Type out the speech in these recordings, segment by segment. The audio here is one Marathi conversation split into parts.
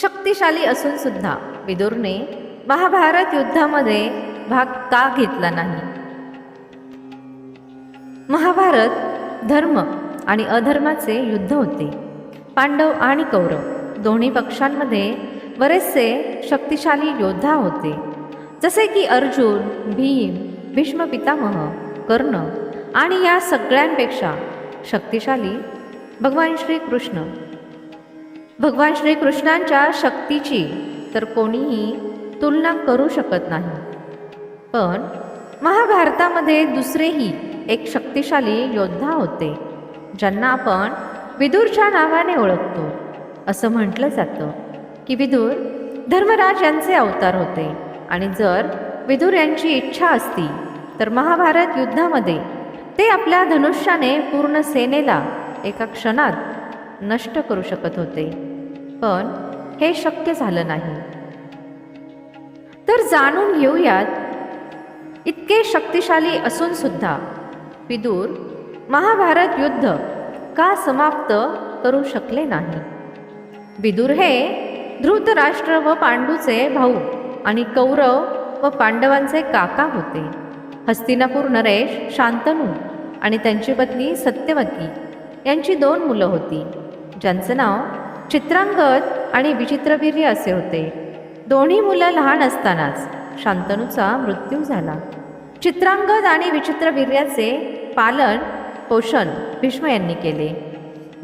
शक्तिशाली असून सुद्धा विदुरने महाभारत युद्धामध्ये भाग का घेतला नाही? महाभारत धर्म आणि अधर्माचे युद्ध होते. पांडव आणि कौरव दोन्ही पक्षांमध्ये बरेचसे शक्तिशाली योद्धा होते. जसे की अर्जुन भीम भीष्म पितामह कर्ण आणि या सगळ्यांपेक्षा शक्तिशाली भगवान श्रीकृष्ण भगवान श्रीकृष्णांच्या शक्तीची तर कोणीही तुलना करू शकत नाही. पण महाभारतामध्ये दुसरेही एक शक्तिशाली योद्धा होते ज्यांना आपण विदूरच्या नावाने ओळखतो. असं म्हटलं जातं की विदूर धर्मराज यांचे अवतार होते आणि जर विदूर यांची इच्छा असती तर महाभारत युद्धामध्ये ते आपल्या धनुष्याने पूर्ण सेनेला एका क्षणात नष्ट करू शकत होते. पण हे शक्य झालं नाही. तर जाणून घेऊयात इतके शक्तिशाली असून सुद्धा विदूर महाभारत युद्ध का समाप्त करू शकले नाही? विदूर हे धृतराष्ट्र व पांडूचे भाऊ आणि कौरव व पांडवांचे काका होते. हस्तिनापूर नरेश शांतनू आणि त्यांची पत्नी सत्यवती यांची दोन मुलं होती ज्यांचं नाव चित्रांगद आणि विचित्रवीर्य असे होते. दोन्ही मुलं लहान असतानाच शांतनूचा मृत्यू झाला. चित्रांगद आणि विचित्रवीर्याचे पालन पोषण भीष्म यांनी केले.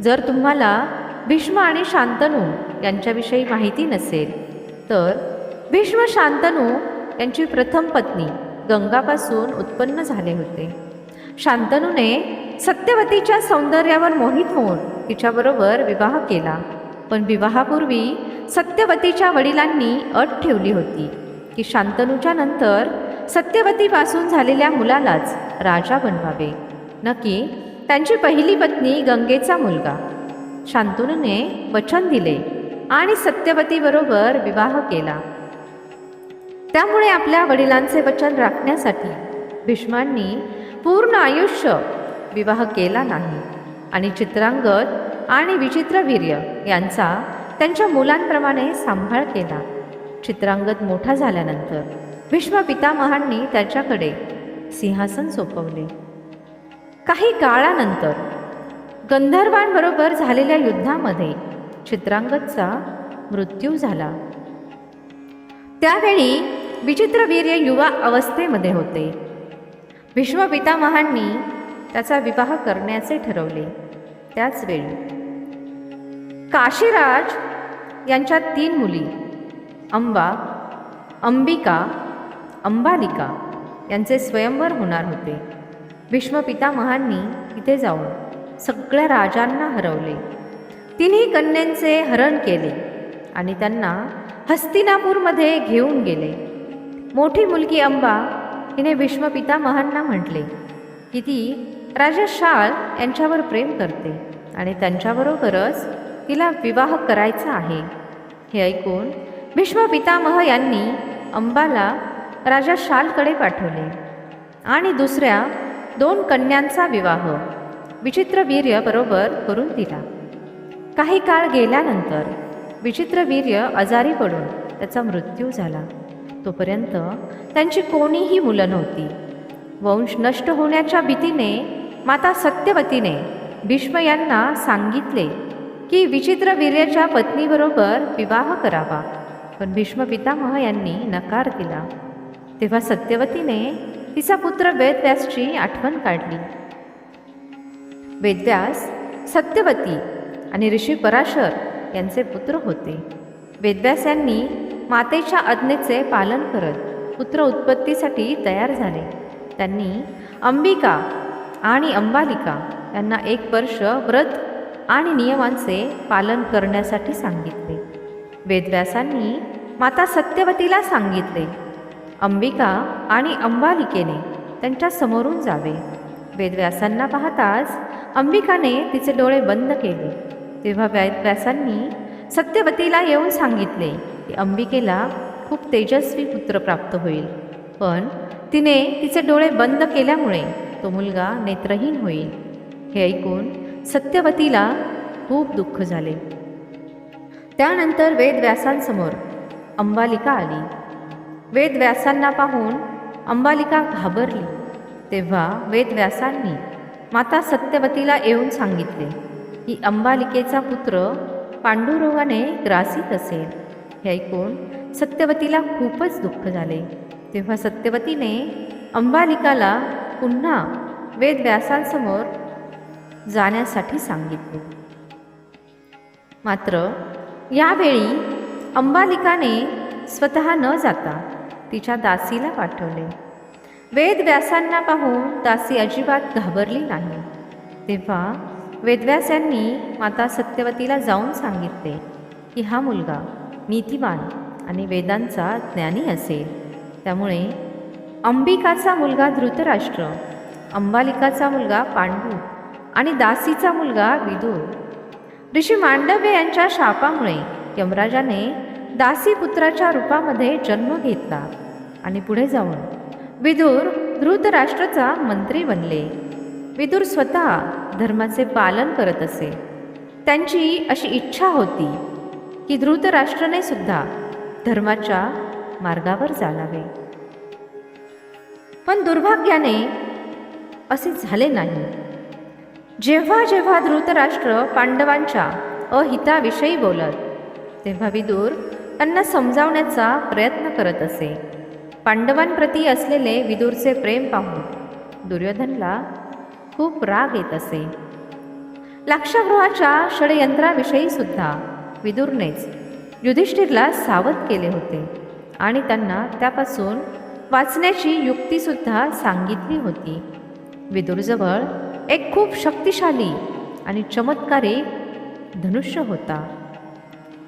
जर तुम्हाला भीष्म आणि शांतनू यांच्याविषयी माहिती नसेल तर भीष्म शांतनू यांची प्रथम पत्नी गंगापासून उत्पन्न झाले होते. शांतनूने सत्यवतीच्या सौंदर्यावर मोहित होऊन तिच्याबरोबर विवाह केला. पण विवाहापूर्वी सत्यवतीच्या वडिलांनी अट ठेवली होती की शांतनूच्या नंतर सत्यवतीपासून झालेल्या मुलालाच राजा बनवावे. नक्की त्यांची पहिली पत्नी गंगेचा मुलगा. शांतनूने वचन दिले आणि सत्यवतीबरोबर विवाह केला. त्यामुळे आपल्या वडिलांचे वचन राखण्यासाठी भीष्मांनी पूर्ण आयुष्य विवाह केला नाही आणि चित्रांगद आणि विचित्रवीर्य यांचा त्यांच्या मुलांप्रमाणे सांभाळ केला. चित्रांगद मोठा झाल्यानंतर भीष्म पितामहांनी त्याच्याकडे सिंहासन सोपवले. काही काळानंतर गंधर्वांबरोबर झालेल्या युद्धामध्ये चित्रांगदचा मृत्यू झाला. त्यावेळी विचित्रवीर्य युवा अवस्थेमध्ये होते. भीष्म पितामहांनी त्याचा विवाह करण्याचे ठरवले. त्याचवेळी काशीराज यांच्या तीन मुली अंबा अंबिका अंबालिका यांचे स्वयंवर होणार होते. भीष्म पितामहांनी तिथे जाऊन सगळ्या राजांना हरवले. तिन्ही कन्यांचे हरण केले आणि त्यांना हस्तिनापूरमध्ये घेऊन गेले. मोठी मुलगी अंबा हिने भीष्म पितामहांना म्हटले की ती राजा शाल यांच्यावर प्रेम करते आणि त्यांच्याबरोबरच तिला विवाह करायचा आहे. हे ऐकून भीष्म पितामह यांनी अंबाला राजा शालकडे पाठवले आणि दुसऱ्या दोन कन्यांचा विवाह विचित्रवीर्य बरोबर करून दिला. काही काळ गेल्यानंतर विचित्रवीर्य आजारी पडून त्याचा मृत्यू झाला. तोपर्यंत त्यांची कोणीही मुलं नव्हती. वंश नष्ट होण्याच्या भीतीने माता सत्यवतीने भीष्म यांना सांगितले की विचित्र वीर्याच्या पत्नीबरोबर विवाह करावा. पण भीष्म पितामह यांनी नकार दिला. तेव्हा सत्यवतीने तिचा पुत्र वेदव्यासची आठवण काढली. वेदव्यास सत्यवती आणि ऋषी पराशर यांचे पुत्र होते. वेदव्यास यांनी मातेच्या आज्ञेचे पालन करत पुत्र उत्पत्तीसाठी तयार झाले. त्यांनी अंबिका आणि अंबालिका यांना एक वर्ष व्रत आणि नियमांचे पालन करण्यासाठी सांगितले. वेदव्यासांनी माता सत्यवतीला सांगितले अंबिका आणि अंबालिकेने त्यांच्या समोरून जावे. वेदव्यासांना पाहताच अंबिकाने तिचे डोळे बंद केले. तेव्हा वेदव्यासांनी सत्यवतीला येऊन सांगितले की अंबिकेला खूप तेजस्वी पुत्र प्राप्त होईल. पण तिने तिचे डोळे बंद केल्यामुळे तो मुलगा नेत्रहीन होईल. हे ऐकून सत्यवतीला खूप दुःख झाले. त्यानंतर वेदव्यासांसमोर अंबालिका आली. वेदव्यासांना पाहून अंबालिका घाबरली. तेव्हा वेदव्यासांनी माता सत्यवतीला येऊन सांगितले की अंबालिकेचा पुत्र पांडुरोगाने ग्रासित असेल. हे ऐकून सत्यवतीला खूपच दुःख झाले. तेव्हा सत्यवतीने अंबालिकाला पुन्हा वेदव्यासांसमोर जाण्यासाठी सांगितले. मात्र यावेळी अंबालिकाने स्वतः न जाता तिच्या दासीला पाठवले. वेदव्यासांना पाहून दासी अजिबात घाबरली नाही. तेव्हा वेदव्यासांनी माता सत्यवतीला जाऊन सांगितले की हा मुलगा नीतिवान आणि वेदांचा ज्ञानी असेल. त्यामुळे अंबिकाचा मुलगा धृतराष्ट्र अंबालिकाचा मुलगा पांडू आणि दासीचा मुलगा विदूर. ऋषी मांडव्य यांच्या शापामुळे यमराजाने दासी पुत्राच्या रूपामध्ये जन्म घेतला आणि पुढे जाऊन विदूर धृतराष्ट्राचा मंत्री बनले. विदूर स्वतः धर्माचे पालन करत असे. त्यांची अशी इच्छा होती की धृतराष्ट्राने सुद्धा धर्माच्या मार्गावर चालावे पण दुर्भाग्याने असे झाले नाही. जेव्हा जेव्हा धृतराष्ट्र पांडवांच्या अहिताविषयी बोलत तेव्हा विदूर त्यांना समजावण्याचा प्रयत्न करत असे. पांडवांप्रती असलेले विदूरचे प्रेम पाहून दुर्योधनला खूप राग येत असे. लाक्षागृहाच्या षडयंत्राविषयी सुद्धा विदूरनेच युधिष्ठिरला सावध केले होते आणि त्यांना त्यापासून वाचण्याची युक्तीसुद्धा सांगितली होती. विदूरजवळ एक खूप शक्तिशाली आणि चमत्कारिक धनुष्य होता.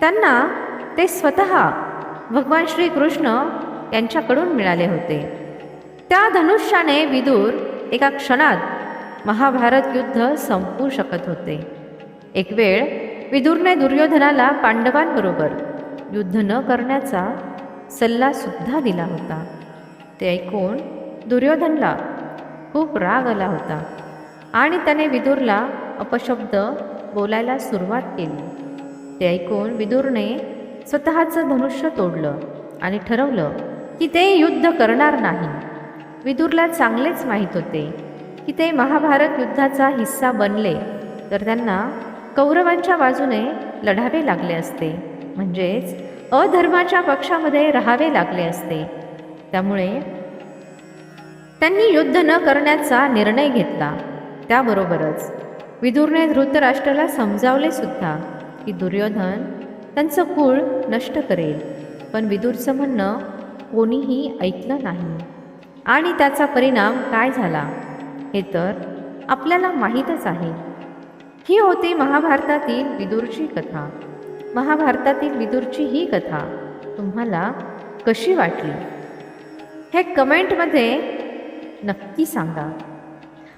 त्यांना ते स्वतः भगवान श्रीकृष्ण यांच्याकडून मिळाले होते. त्या धनुष्याने विदूर एका क्षणात महाभारत युद्ध संपवू शकत होते. एक वेळ विदूरने दुर्योधनाला पांडवांबरोबर युद्ध न करण्याचा सल्लासुद्धा दिला होता. ते ऐकून दुर्योधनला खूप राग आला होता. आणि त्याने विदूरला अपशब्द बोलायला सुरुवात केली. ते ऐकून विदूरने स्वतःचं धनुष्य तोडलं आणि ठरवलं की ते युद्ध करणार नाही. विदूरला चांगलेच माहीत होते की ते महाभारत युद्धाचा हिस्सा बनले तर त्यांना कौरवांच्या बाजूने लढावे लागले असते म्हणजेच अधर्माच्या पक्षामध्ये राहावे लागले असते. त्यामुळे त्यांनी युद्ध न करण्याचा निर्णय घेतला. त्याबरोबरच विदूरने धृतराष्ट्राला समजावले सुद्धा की दुर्योधन त्यांचं कुळ नष्ट करेल. पण विदूरचं म्हणणं कोणीही ऐकलं नाही. आणि त्याचा परिणाम काय झाला? हे तर आपल्याला माहीतच आहे. ही होती महाभारतातील विदूरची कथा. महाभारतातील विदूरची ही कथा तुम्हाला कशी वाटली? हे कमेंटमध्ये नक्की सांगा.